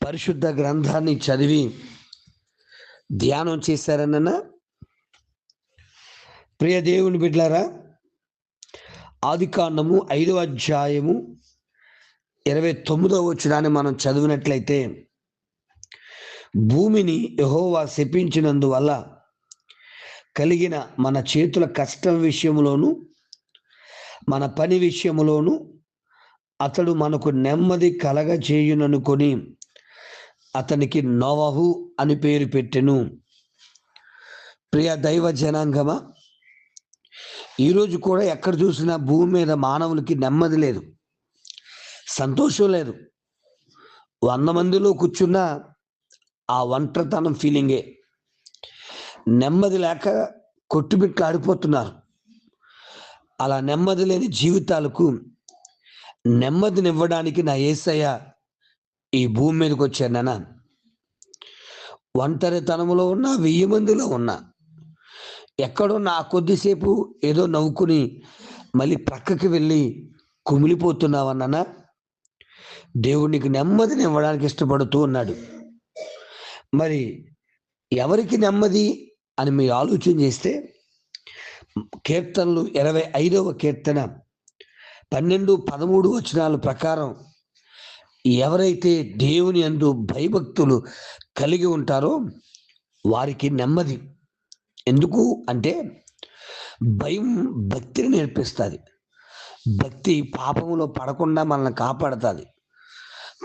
పరిశుద్ధ గ్రంథాన్ని చదివి ధ్యానం చేశారన్న ప్రియ దేవుని బిడ్లారా ఆదికాండము ఐదవ అధ్యాయము ఇరవై తొమ్మిదవ వచ్చినాన్ని మనం చదివినట్లయితే భూమిని యహోవా శపించినందువల్ల కలిగిన మన చేతుల కష్టం విషయంలోను మన పని విషయంలోనూ అతడు మనకు నెమ్మది కలగ చేయుననుకొని అతనికి నోవహు అని పేరు పెట్టెను. ప్రియ దైవ జనాంగమా ఈరోజు కూడా ఎక్కడ చూసినా భూమి మీద మానవులకి నెమ్మది లేదు సంతోషం లేదు. వంద మందిలో కూర్చున్నా ఆ ఒంటరితనం ఫీలింగే నెమ్మది లేక కొట్టుబిట్లు ఆడిపోతున్నారు. అలా నెమ్మది లేని జీవితాలకు నెమ్మదినివ్వడానికి నా ఏసయ్య ఈ భూమి మీదకి వచ్చానన్న ఒంటరితనంలో ఉన్నా వెయ్యి మందిలో ఉన్నా ఎక్కడో నా కొద్దిసేపు ఏదో నవ్వుకుని మళ్ళీ ప్రక్కకి వెళ్ళి కుమిలిపోతున్నావన్నా దేవునికి నెమ్మదిని ఇవ్వడానికి ఇష్టపడుతూ ఉన్నాడు. మరి ఎవరికి నెమ్మది అని మీరు ఆలోచన చేస్తే కీర్తనలు ఇరవై ఐదవ కీర్తన పన్నెండు పదమూడు వచనాల ప్రకారం ఎవరైతే దేవుని అందు భయభక్తులు కలిగి ఉంటారో వారికి నెమ్మది. ఎందుకు అంటే భయం భక్తిని నేర్పిస్తుంది. భక్తి పాపంలో పడకుండా మనల్ని కాపాడుతుంది.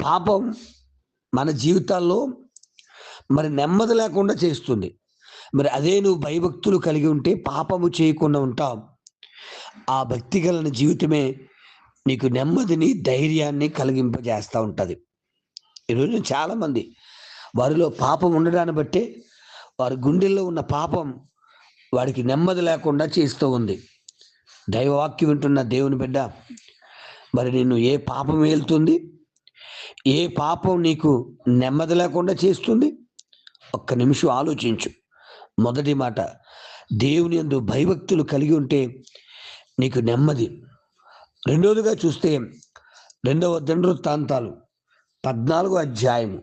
పాపం మన జీవితాల్లో మరి నెమ్మది లేకుండా చేస్తుంది. మరి అదే నువ్వు భయభక్తులు కలిగి ఉంటే పాపము చేయకుండా ఉంటావు. ఆ భక్తి గల జీవితమే నీకు నెమ్మదిని ధైర్యాన్ని కలిగింపజేస్తూ ఉంటుంది. ఈరోజు చాలామంది వారిలో పాపం ఉండడాన్ని బట్టే వారి గుండెల్లో ఉన్న పాపం వాడికి నెమ్మది లేకుండా చేస్తూ ఉంది. దైవవాక్యం వింటున్న దేవుని బిడ్డ మరి నిన్ను ఏ పాపం వెళ్తుంది ఏ పాపం నీకు నెమ్మది లేకుండా చేస్తుంది? ఒక్క నిమిషం ఆలోచించు. మొదటి మాట దేవుని ఎందు భయభక్తులు కలిగి ఉంటే నీకు నెమ్మది రెండవదిగా చూస్తే రెండవ దండృత్తాంతాలు పద్నాలుగో అధ్యాయము.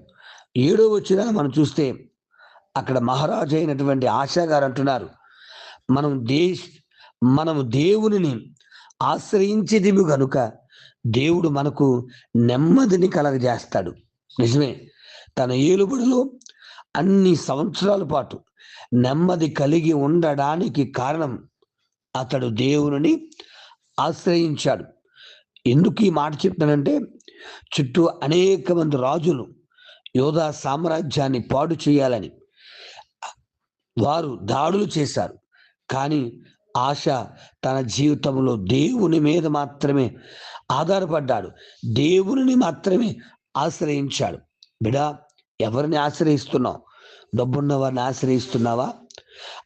ఏడో వచ్చిన మనం చూస్తే అక్కడ మహారాజు అయినటువంటి ఆశా గారు అంటున్నారు మనం దేశ్ మనము దేవునిని ఆశ్రయించేదిము కనుక దేవుడు మనకు నెమ్మదిని కలగజేస్తాడు. నిజమే తన ఏలుబడిలో అన్ని సంవత్సరాల పాటు నెమ్మది కలిగి ఉండడానికి కారణం అతడు దేవుని ఆశ్రయించాడు. ఎందుకు ఈ మాట చెప్తానంటే చుట్టూ అనేక మంది రాజులు యోధా సామ్రాజ్యాన్ని పాడు చేయాలని వారు దాడులు చేశారు. కానీ ఆశ తన జీవితంలో దేవుని మీద మాత్రమే ఆధారపడ్డాడు. దేవుని మాత్రమే ఆశ్రయించాడు. బిడా ఎవరిని ఆశ్రయిస్తున్నావు? డబ్బున్న వారిని ఆశ్రయిస్తున్నావా?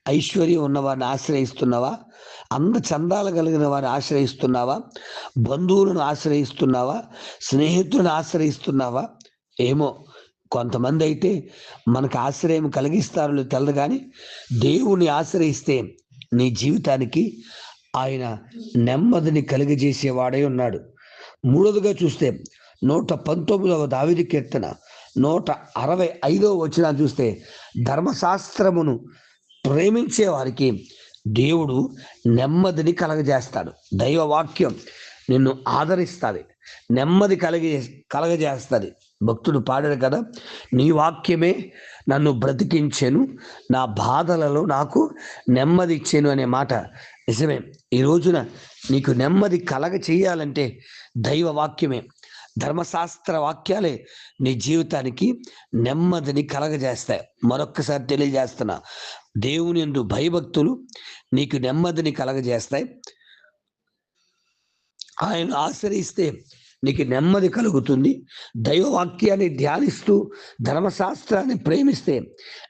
ఐశ్వర్యం ఉన్నవారిని ఆశ్రయిస్తున్నావా? అంద చందాలు కలిగిన వారిని ఆశ్రయిస్తున్నావా? బంధువులను ఆశ్రయిస్తున్నావా? స్నేహితులను ఆశ్రయిస్తున్నావా? ఏమో కొంతమంది అయితే మనకు ఆశ్రయం కలిగిస్తారో తెలదు కానీ దేవుని ఆశ్రయిస్తే నీ జీవితానికి ఆయన నెమ్మదిని కలిగజేసేవాడై ఉన్నాడు. మూడవదిగా చూస్తే నూట పంతొమ్మిదవ దావిది కీర్తన నూట అరవై ఐదవ వచ్చిన చూస్తే ధర్మశాస్త్రమును ప్రేమించే వారికి దేవుడు నెమ్మదిని కలగజేస్తాడు. దైవ వాక్యం నిన్ను ఆదరిస్తుంది. నెమ్మది కలిగే కలగజేస్తుంది. భక్తుడు పాడాడు కదా నీ వాక్యమే నన్ను బ్రతికించాను నా బాధలలో నాకు నెమ్మది ఇచ్చాను అనే మాట నిజమే. ఈ రోజున నీకు నెమ్మది కలగ చేయాలంటే దైవ వాక్యమే ధర్మశాస్త్ర వాక్యాలే నీ జీవితానికి నెమ్మదిని కలగజేస్తాయి. మరొక్కసారి తెలియజేస్తున్నా దేవుని ఎందు భయభక్తులు నీకు నెమ్మదిని కలగజేస్తాయి. ఆయన ఆశ్రయిస్తే నీకు నెమ్మది కలుగుతుంది. దైవవాక్యాన్ని ధ్యానిస్తూ ధర్మశాస్త్రాన్ని ప్రేమిస్తే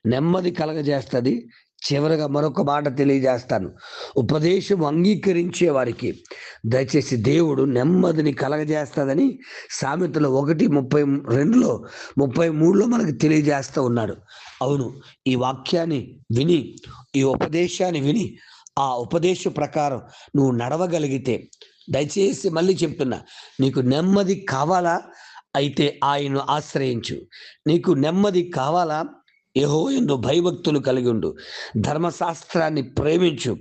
నెమ్మది కలగజేస్తుంది. చివరగా మరొక మాట తెలియజేస్తాను. ఉపదేశం అంగీకరించే వారికి దయచేసి దేవుడు నెమ్మదిని కలగజేస్తాదని సామెతలో ఒకటి ముప్పై రెండులో ముప్పై మూడులో మనకు తెలియజేస్తూ ఉన్నాడు. అవును ఈ వాక్యాన్ని విని ఈ ఉపదేశాన్ని విని ఆ ఉపదేశ ప్రకారం నువ్వు నడవగలిగితే దయచేసి మళ్ళీ చెప్తున్నా నీకు నెమ్మది కావాలా? అయితే ఆయన్ను ఆశ్రయించు. నీకు నెమ్మది కావాలా? యహో ఎందు భయభక్తులు కలిగి ఉండు. ధర్మశాస్త్రాన్ని ప్రేమించు.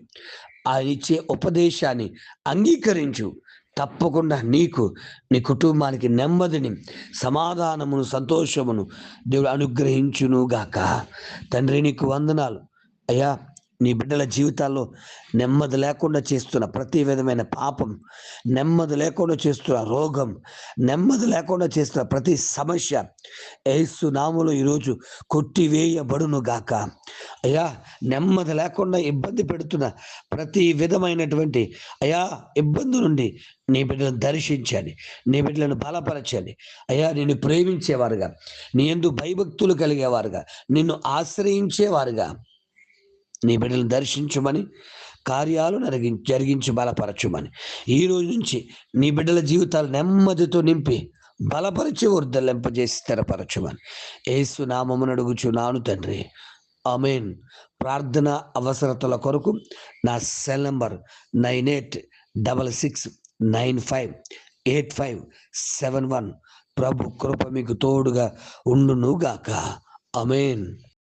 ఆయన ఇచ్చే ఉపదేశాన్ని అంగీకరించు. తప్పకుండా నీకు నీ కుటుంబానికి నెమ్మదిని సమాధానమును సంతోషమును దేవుడు అనుగ్రహించును గాక తండ్రి నీకు వందనాలు. అయ్యా నీ బిడ్డల జీవితాల్లో నెమ్మది లేకుండా చేస్తున్న ప్రతి విధమైన పాపం నెమ్మది లేకుండా చేస్తున్న రోగం నెమ్మది లేకుండా చేస్తున్న ప్రతి సమస్య ఏసు నాములు ఈరోజు కొట్టివేయబడును గాక. అయ్యా నెమ్మది లేకుండా ఇబ్బంది పెడుతున్న ప్రతి విధమైనటువంటి అయ్యా ఇబ్బంది నుండి నీ బిడ్డలను దర్శించాలి నీ బిడ్డలను బలపరచాలి అయ్యా నిన్ను ప్రేమించేవారుగా నీ ఎందు భయభక్తులు కలిగేవారుగా నిన్ను ఆశ్రయించేవారుగా. నీ బిడ్డలను దర్శించమని కార్యాలు నరిగి జరిగించి బలపరచుమని. ఈ రోజు నుంచి నీ బిడ్డల జీవితాలు నెమ్మదితో నింపి బలపరిచి వర్ధలింపజేసి స్థిరపరచుమని. ఏసు నామమును అడుగుచున్నాను తండ్రి. అమేన్ ప్రార్థన అవసరతల కొరకు నా cell number nine eight double six nine five eight five seven one. ప్రభు కృప మీకు తోడుగా ఉండునుగాక. అమేన్